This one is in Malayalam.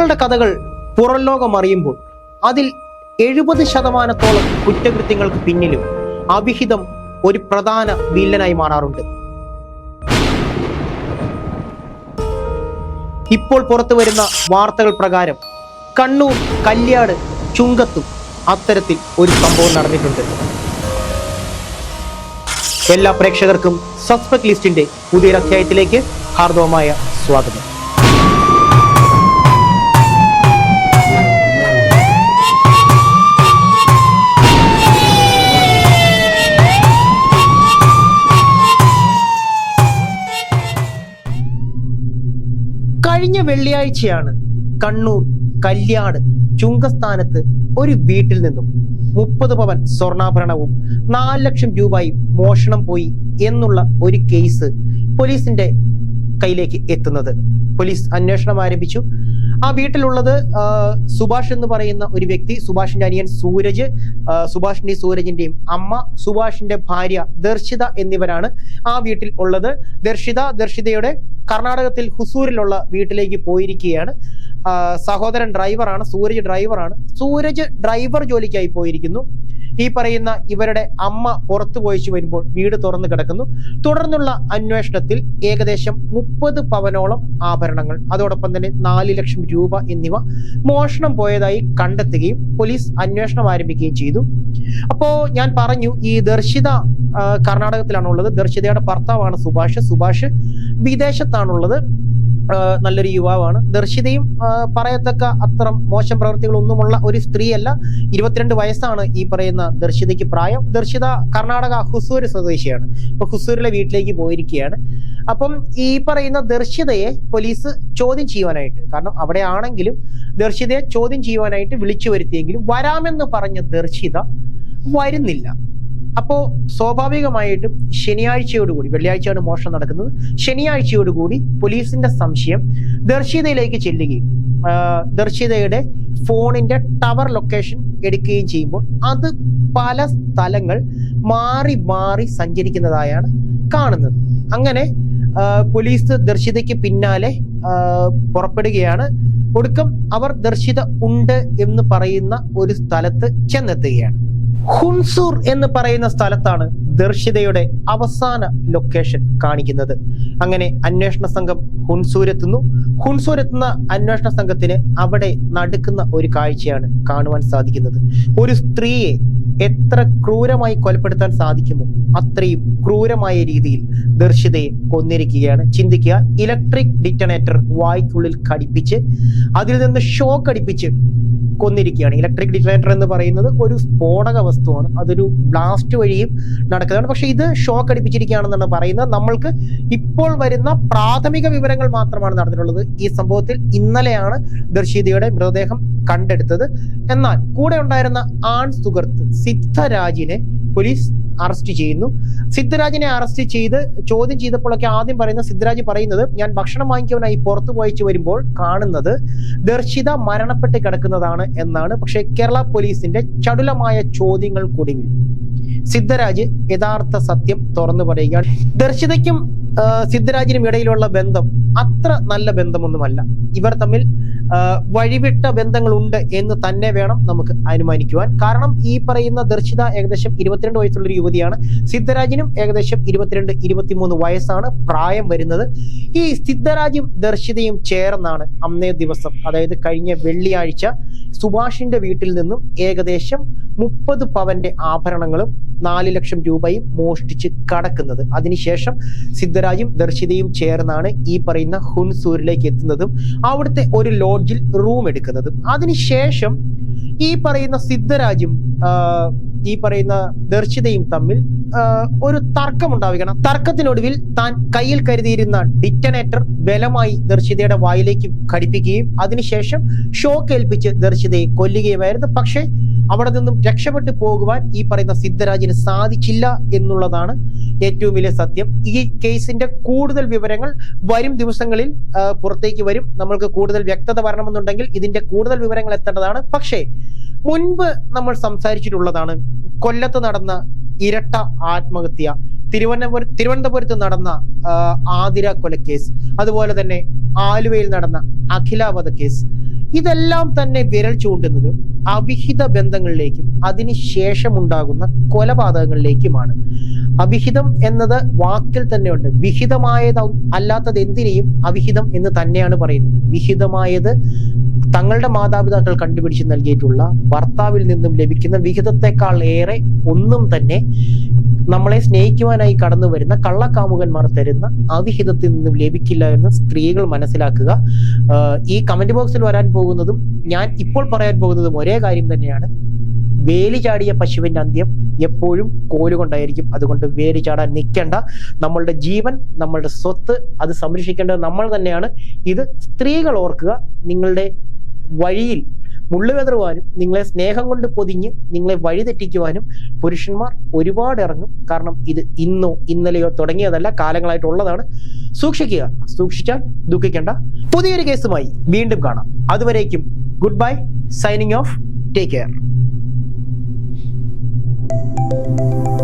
കുറ്റകൃത്യങ്ങളുടെ കഥകൾ പുറം ലോകം അറിയുമ്പോൾ അതിൽ എഴുപത് ശതമാനത്തോളം കുറ്റകൃത്യങ്ങൾക്ക് പിന്നിലും അവിഹിതം ഒരു പ്രധാന വില്ലനായി മാറാറുണ്ട്. ഇപ്പോൾ പുറത്തു വരുന്ന വാർത്തകൾ പ്രകാരം കണ്ണൂർ കല്യാട് ചുങ്കത്തും അത്തരത്തിൽ ഒരു സംഭവം നടന്നിട്ടുണ്ട്. എല്ലാ പ്രേക്ഷകർക്കും സസ്പെക്ട് ലിസ്റ്റിന്റെ പുതിയൊരു അധ്യായത്തിലേക്ക് ഹാർദവമായ സ്വാഗതം. കഴിഞ്ഞ വെള്ളിയാഴ്ചയാണ് കണ്ണൂർ കല്യാട് ചുങ്കസ്ഥാനത്ത് ഒരു വീട്ടിൽ നിന്നും മുപ്പത് പവൻ സ്വർണാഭരണവും നാല് ലക്ഷം രൂപയും മോഷണം പോയി എന്നുള്ള ഒരു കേസ് പോലീസിന്റെ കയ്യിലേക്ക് എത്തുന്നത്. പോലീസ് അന്വേഷണം ആരംഭിച്ചു. ആ വീട്ടിലുള്ളത് സുഭാഷ് എന്ന് പറയുന്ന ഒരു വ്യക്തി സുഭാഷിന്റെ അനിയൻ സൂരജ് സുഭാഷിന്റെ സൂരജിന്റെയും അമ്മ സുഭാഷിന്റെ ഭാര്യ ദർശിത എന്നിവരാണ് ആ വീട്ടിൽ ഉള്ളത്. ദർശിത ദർശിതയുടെ കർണാടകത്തിൽ ഹുസൂരിലുള്ള വീട്ടിലേക്ക് പോയിരിക്കുകയാണ്. സഹോദരൻ ഡ്രൈവറാണ് സൂരജ് ഡ്രൈവറാണ് സൂരജ് ഡ്രൈവർ ജോലിക്കായി പോയിരിക്കുന്നു. ഈ പറയുന്ന ഇവരുടെ അമ്മ പുറത്തു പോയിച്ചു വരുമ്പോൾ വീട് തുറന്നു കിടക്കുന്നു. തുടർന്നുള്ള അന്വേഷണത്തിൽ ഏകദേശം മുപ്പത് പവനോളം ആഭരണങ്ങൾ അതോടൊപ്പം തന്നെ നാല് ലക്ഷം രൂപ എന്നിവ മോഷണം പോയതായി കണ്ടെത്തുകയും പോലീസ് അന്വേഷണം ആരംഭിക്കുകയും ചെയ്തു. അപ്പോ ഞാൻ പറഞ്ഞു ഈ ദർശിത കർണാടകത്തിലാണുള്ളത്. ദർശിതയുടെ ഭർത്താവാണ് സുഭാഷ്. സുഭാഷ് വിദേശത്താണുള്ളത്. നല്ലൊരു യുവാവാണ്. ദർശിതയും പറയത്തക്ക അത്ര മോശം പ്രവൃത്തികളൊന്നുമുള്ള ഒരു സ്ത്രീയല്ല. ഇരുപത്തിരണ്ട് വയസ്സാണ് ഈ പറയുന്ന ദർശിതയ്ക്ക് പ്രായം. ദർശിത കർണാടക ഹുസൂർ സ്വദേശിയാണ്. അപ്പൊ ഹുസൂരിലെ വീട്ടിലേക്ക് പോയിരിക്കുകയാണ്. അപ്പം ഈ പറയുന്ന ദർശിതയെ പോലീസ് ചോദ്യം ചെയ്യുവാനായിട്ട് കാരണം അവിടെ ആണെങ്കിലും ദർശിതയെ ചോദ്യം ചെയ്യുവാനായിട്ട് വിളിച്ചു വരുത്തിയെങ്കിലും വരാമെന്ന് പറഞ്ഞ ദർശിത വരുന്നില്ല. അപ്പോ സ്വാഭാവികമായിട്ടും ശനിയാഴ്ചയോടുകൂടി വെള്ളിയാഴ്ചയാണ് മോഷണം നടക്കുന്നത്. ശനിയാഴ്ചയോടുകൂടി പോലീസിന്റെ സംശയം ദർശിതയിലേക്ക് ചെല്ലുകയും ദർശിതയുടെ ഫോണിന്റെ ടവർ ലൊക്കേഷൻ എടുക്കുകയും ചെയ്യുമ്പോൾ അത് പല സ്ഥലങ്ങൾ മാറി മാറി സഞ്ചരിക്കുന്നതായാണ് കാണുന്നത്. അങ്ങനെ പോലീസ് ദർശിതയ്ക്ക് പിന്നാലെ പുറപ്പെടുകയാണ്. ഒടുക്കം അവർ ദർശിത ഉണ്ട് എന്ന് പറയുന്ന ഒരു സ്ഥലത്ത് ചെന്നെത്തുകയാണ്. ഹുൻസൂർ എന്ന് പറയുന്ന സ്ഥലത്താണ് ദർശിതയുടെ അവസാന ലൊക്കേഷൻ കാണിക്കുന്നത്. അങ്ങനെ അന്വേഷണ സംഘം ഹുൻസൂർ എത്തുന്ന അന്വേഷണ സംഘത്തിന് അവിടെ നടക്കുന്ന ഒരു കാഴ്ചയാണ് കാണുവാൻ സാധിക്കുന്നത്. ഒരു സ്ത്രീയെ എത്ര ക്രൂരമായി കൊലപ്പെടുത്താൻ സാധിക്കുമോ അത്രയും ക്രൂരമായ രീതിയിൽ ദർശിതയെ കൊന്നിരിക്കുകയാണ്. ചിന്തിക്കുക ഇലക്ട്രിക് ഡിറ്റണേറ്റർ വായ്ക്കുള്ളിൽ ഘടിപ്പിച്ച് അതിൽ നിന്ന് ഷോക്ക് അടിപ്പിച്ച് കൊന്നിരിക്കുകയാണ് ഇലക്ട്രിക് ഡിറ്റണേറ്റർ എന്ന് പറയുന്നത് ഒരു സ്ഫോടക വസ്തുവാണ്. അതൊരു ബ്ലാസ്റ്റ് വഴിയും നടക്കുന്നതാണ്. പക്ഷെ ഇത് ഷോക്ക് അടിപ്പിച്ചിരിക്കുകയാണെന്നാണ് പറയുന്നത്. നമ്മൾക്ക് ഇപ്പോൾ വരുന്ന പ്രാഥമിക വിവരങ്ങൾ മാത്രമാണ് നടന്നിട്ടുള്ളത്. ഈ സംഭവത്തിൽ ഇന്നലെയാണ് ദർശിതയുടെ മൃതദേഹം കണ്ടെടുത്തത്. എന്നാൽ കൂടെ ഉണ്ടായിരുന്ന ആൺ സുഹൃത്ത് സിദ്ധരാജിനെ പോലീസ് അറസ്റ്റ് ചെയ്യുന്നു. സിദ്ധരാജിനെ അറസ്റ്റ് ചെയ്ത് ചോദ്യം ചെയ്തപ്പോഴൊക്കെ ആദ്യം പറയുന്ന സിദ്ധരാജ് പറയുന്നത് ഞാൻ ഭക്ഷണം വാങ്ങിക്കുവാനായി പുറത്തു പോയിച്ചു വരുമ്പോൾ കാണുന്നത് ദർശിത മരണപ്പെട്ട് കിടക്കുന്നതാണ് എന്നാണ്. പക്ഷേ കേരള പോലീസിന്റെ ചടുലമായ ചോദ്യങ്ങൾ കുടുങ്ങി സിദ്ധരാജ് യഥാർത്ഥ സത്യം തുറന്നു പറയുകയാണ്. ദർശിതയ്ക്കും സിദ്ധരാജിനും ഇടയിലുള്ള ബന്ധം അത്ര നല്ല ബന്ധമൊന്നുമല്ല. ഇവർ തമ്മിൽ വഴിവിട്ട ബന്ധങ്ങളുണ്ട് എന്ന് തന്നെ വേണം നമുക്ക് അനുമാനിക്കുവാൻ. കാരണം ഈ പറയുന്ന ദർശിത ഏകദേശം ഇരുപത്തിരണ്ട് വയസ്സുള്ള ഒരു യുവതിയാണ്. സിദ്ധരാജിനും ഏകദേശം ഇരുപത്തിരണ്ട് ഇരുപത്തിമൂന്ന് വയസ്സാണ് പ്രായം വരുന്നത്. ഈ സിദ്ധരാജും ദർശിതയും ചേർന്നാണ് അന്നേ ദിവസം അതായത് കഴിഞ്ഞ വെള്ളിയാഴ്ച സുഭാഷിന്റെ വീട്ടിൽ നിന്നും ഏകദേശം മുപ്പത് പവന്റെ ആഭരണങ്ങളും നാല് ലക്ഷം രൂപയും മോഷ്ടിച്ച് കടക്കുന്നത്. അതിനുശേഷം സിദ്ധരാജും ദർശിതയും ചേർന്നാണ് ഈ പറയുന്ന ഹുൻസൂരിലേക്ക് എത്തുന്നതും അവിടുത്തെ ഒരു ലോഡ്ജിൽ റൂം എടുക്കുന്നതും. അതിനുശേഷം ഈ പറയുന്ന സിദ്ധരാജും ഈ പറയുന്ന ദർശിതയും തമ്മിൽ ഒരു തർക്കം ഉണ്ടാവുകയാണ്. തർക്കത്തിനൊടുവിൽ താൻ കയ്യിൽ കരുതിയിരുന്ന ഡിറ്റനേറ്റർ ബലമായി ദർശിതയുടെ വായിലേക്ക് ഘടിപ്പിക്കുകയും അതിനുശേഷം ഷോക്ക് ഏൽപ്പിച്ച് ദർശിതയെ കൊല്ലുകയുമായിരുന്നു. പക്ഷേ അവിടെ നിന്നും രക്ഷപ്പെട്ടു പോകുവാൻ ഈ പറയുന്ന സിദ്ധരാജിന് സാധിച്ചില്ല എന്നുള്ളതാണ് ഏറ്റവും വലിയ സത്യം. ഈ കേസിന്റെ കൂടുതൽ വിവരങ്ങൾ വരും ദിവസങ്ങളിൽ പുറത്തേക്ക് വരും. നമ്മൾക്ക് കൂടുതൽ വ്യക്തത വരണമെന്നുണ്ടെങ്കിൽ ഇതിന്റെ കൂടുതൽ വിവരങ്ങൾ എത്തേണ്ടതാണ്. പക്ഷേ മുൻപ് നമ്മൾ സംസാരിച്ചിട്ടുള്ളതാണ് കൊല്ലത്ത് നടന്ന ഇരട്ട ആത്മഹത്യ തിരുവനന്തപുരം തിരുവനന്തപുരത്ത് നടന്ന ആതിര കൊലക്കേസ് അതുപോലെ തന്നെ ആലുവയിൽ നടന്ന അഖിലാവധ കേസ്. ഇതെല്ലാം തന്നെ വിരൽ ചൂണ്ടുന്നത് അവിഹിത ബന്ധങ്ങളിലേക്കും അതിനുശേഷം ഉണ്ടാകുന്ന കൊലപാതകങ്ങളിലേക്കുമാണ്. അവിഹിതം എന്നത് വാക്കിൽ തന്നെയുണ്ട്. വിഹിതമായത് അല്ലാത്തത് എന്തിനേയും അവിഹിതം എന്ന് തന്നെയാണ് പറയുന്നത്. വിഹിതമായത് തങ്ങളുടെ മാതാപിതാക്കൾ കണ്ടുപിടിച്ച് നൽകിയിട്ടുള്ള ഭർത്താവിൽ നിന്നും ലഭിക്കുന്ന വിഹിതത്തെക്കാൾ ഏറെ ഒന്നും തന്നെ നമ്മളെ സ്നേഹിക്കുവാനായി കടന്നു വരുന്ന കള്ളക്കാമുകന്മാർ തരുന്ന അവിഹിതത്തിൽ നിന്നും ലഭിക്കില്ല എന്ന് സ്ത്രീകൾ മനസ്സിലാക്കുക. ഈ കമന്റ് ബോക്സിൽ വരാൻ പോകുന്നതും ഞാൻ ഇപ്പോൾ പറയാൻ പോകുന്നതും ഒരേ കാര്യം തന്നെയാണ്. വേലി ചാടിയ പശുവിന്റെ അന്ത്യം എപ്പോഴും കോലുകൊണ്ടായിരിക്കും. അതുകൊണ്ട് വേലി ചാടാൻ നിൽക്കേണ്ട നമ്മളുടെ ജീവൻ നമ്മളുടെ സ്വത്ത് അത് സംരക്ഷിക്കേണ്ടത് നമ്മൾ തന്നെയാണ്. ഇത് സ്ത്രീകൾ ഓർക്കുക. നിങ്ങളുടെ വഴിയിൽ മുള്ളുവെതറുവാനും നിങ്ങളെ സ്നേഹം കൊണ്ട് പൊതിഞ്ഞ് നിങ്ങളെ വഴിതെറ്റിക്കുവാനും പുരുഷന്മാർ ഒരുപാട് ഇറങ്ങും. കാരണം ഇത് ഇന്നോ ഇന്നലെയോ തുടങ്ങിയതല്ല കാലങ്ങളായിട്ടുള്ളതാണ് സൂക്ഷിക്കുക. സൂക്ഷിച്ചാൽ ദുഃഖിക്കേണ്ട. പുതിയൊരു കേസുമായി വീണ്ടും കാണാം. അതുവരേക്കും good bye. Signing off. Take care. Thank you.